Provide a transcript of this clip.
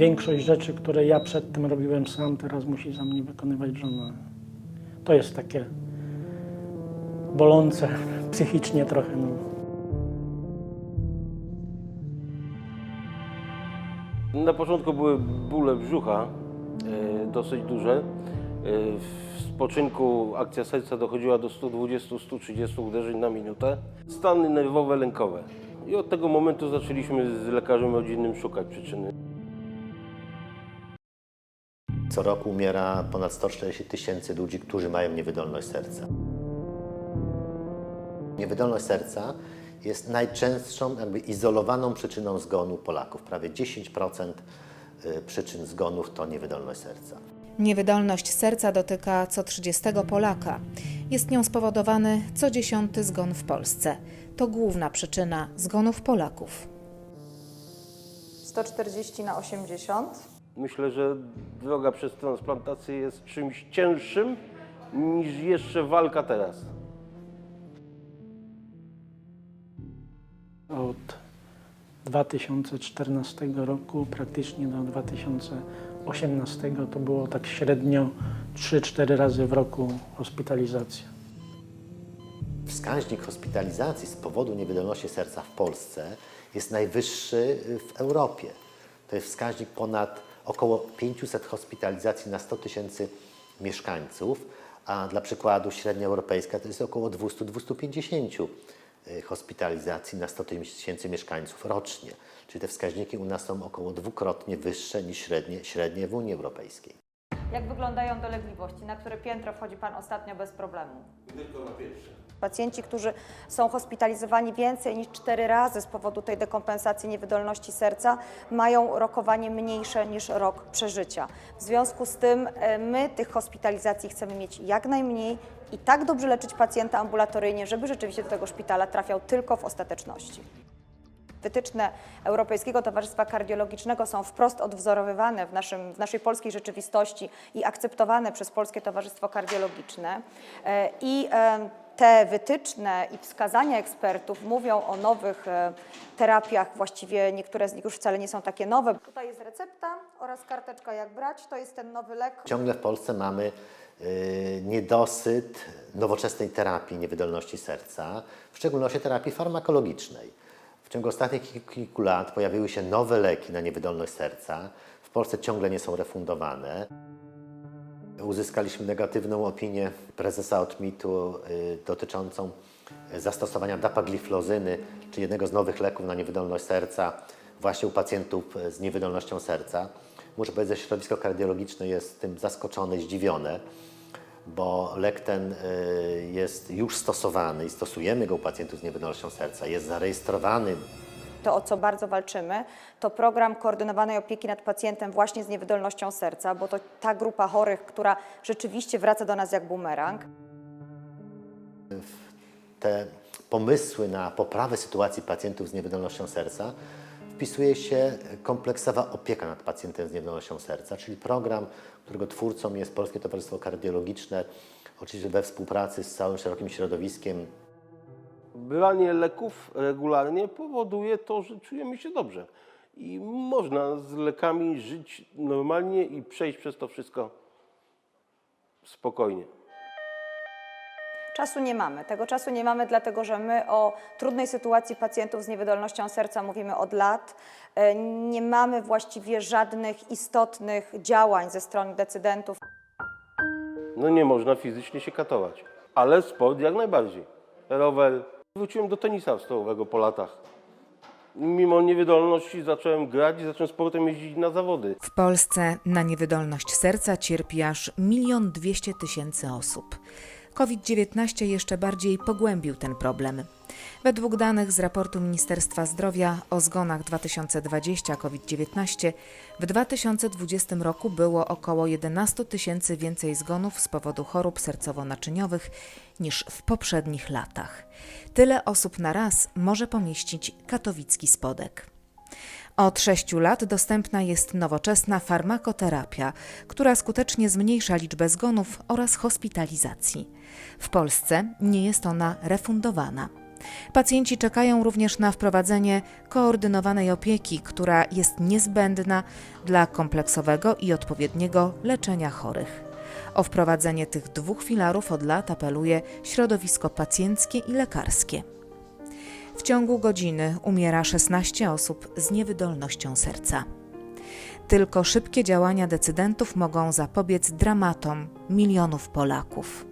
większość rzeczy, które ja przedtem robiłem sam, teraz musi za mnie wykonywać żona. To jest takie bolące psychicznie trochę. No. Na początku były bóle brzucha, e, dosyć duże. E, W spoczynku akcja serca dochodziła do 120-130 uderzeń na minutę. Stany nerwowe, lękowe. I od tego momentu zaczęliśmy z lekarzem rodzinnym szukać przyczyny. Co roku umiera ponad 140 tysięcy ludzi, którzy mają niewydolność serca. Niewydolność serca jest najczęstszą, jakby izolowaną przyczyną zgonu Polaków. Prawie 10% y, przyczyn zgonów to niewydolność serca. Niewydolność serca dotyka co 30 Polaka. Jest nią spowodowany co dziesiąty zgon w Polsce. To główna przyczyna zgonów Polaków. 140 na 80. Myślę, że droga przez transplantację jest czymś cięższym niż jeszcze walka teraz. Od 2014 roku praktycznie do 2018 to było tak średnio 3-4 razy w roku hospitalizacja. Wskaźnik hospitalizacji z powodu niewydolności serca w Polsce jest najwyższy w Europie. To jest wskaźnik ponad około 500 hospitalizacji na 100 tysięcy mieszkańców, a dla przykładu średnia europejska to jest około 200-250 y, hospitalizacji na 100 tysięcy mieszkańców rocznie. Czyli te wskaźniki u nas są około dwukrotnie wyższe niż średnie, średnie w Unii Europejskiej. Jak wyglądają dolegliwości? Na które piętro wchodzi Pan ostatnio bez problemu? Tylko na pierwsze. Pacjenci, którzy są hospitalizowani więcej niż 4 razy z powodu tej dekompensacji niewydolności serca, mają rokowanie mniejsze niż rok przeżycia. W związku z tym e, my tych hospitalizacji chcemy mieć jak najmniej i tak dobrze leczyć pacjenta ambulatoryjnie, żeby rzeczywiście do tego szpitala trafiał tylko w ostateczności. Wytyczne Europejskiego Towarzystwa Kardiologicznego są wprost odwzorowywane w, naszym, w naszej polskiej rzeczywistości i akceptowane przez Polskie Towarzystwo Kardiologiczne. E, I te wytyczne i wskazania ekspertów mówią o nowych e, terapiach, właściwie niektóre z nich już wcale nie są takie nowe. Tutaj jest recepta oraz karteczka jak brać, to jest ten nowy lek. Ciągle w Polsce mamy y, niedosyt nowoczesnej terapii niewydolności serca, w szczególności terapii farmakologicznej. W ciągu ostatnich kilku lat pojawiły się nowe leki na niewydolność serca. W Polsce ciągle nie są refundowane. Uzyskaliśmy negatywną opinię prezesa Otmitu y, dotyczącą zastosowania dapagliflozyny, czy jednego z nowych leków na niewydolność serca, właśnie u pacjentów z niewydolnością serca. Muszę powiedzieć, że środowisko kardiologiczne jest tym zaskoczone, zdziwione, bo lek ten y, jest już stosowany i stosujemy go u pacjentów z niewydolnością serca. Jest zarejestrowany To, o co bardzo walczymy, to program koordynowanej opieki nad pacjentem właśnie z niewydolnością serca, bo to ta grupa chorych, która rzeczywiście wraca do nas jak bumerang. te pomysły na poprawę sytuacji pacjentów z niewydolnością serca wpisuje się kompleksowa opieka nad pacjentem z niewydolnością serca, czyli program, którego twórcą jest Polskie Towarzystwo Kardiologiczne, oczywiście we współpracy z całym szerokim środowiskiem Branie leków regularnie powoduje to, że czujemy się dobrze. I można z lekami żyć normalnie i przejść przez to wszystko spokojnie. Czasu nie mamy. Tego czasu nie mamy, dlatego że my o trudnej sytuacji pacjentów z niewydolnością serca mówimy od lat. E, Nie mamy właściwie żadnych istotnych działań ze strony decydentów. No nie można fizycznie się katować, ale sport jak najbardziej. Rower. Wróciłem do tenisa stołowego po latach. Mimo niewydolności zacząłem grać i zacząłem sportem jeździć na zawody. W Polsce na niewydolność serca cierpi aż 1 200 tysięcy osób. COVID-19 jeszcze bardziej pogłębił ten problem. Według danych z raportu Ministerstwa Zdrowia o zgonach 2020 COVID-19 w 2020 roku było około 11 tysięcy więcej zgonów z powodu chorób sercowo-naczyniowych niż w poprzednich latach. Tyle osób na raz może pomieścić katowicki spodek. Od 6 lat dostępna jest nowoczesna farmakoterapia, która skutecznie zmniejsza liczbę zgonów oraz hospitalizacji. W Polsce nie jest ona refundowana. Pacjenci czekają również na wprowadzenie koordynowanej opieki, która jest niezbędna dla kompleksowego i odpowiedniego leczenia chorych. O wprowadzenie tych dwóch filarów od lat apeluje środowisko pacjenckie i lekarskie. W ciągu godziny umiera 16 osób z niewydolnością serca. Tylko szybkie działania decydentów mogą zapobiec dramatom milionów Polaków.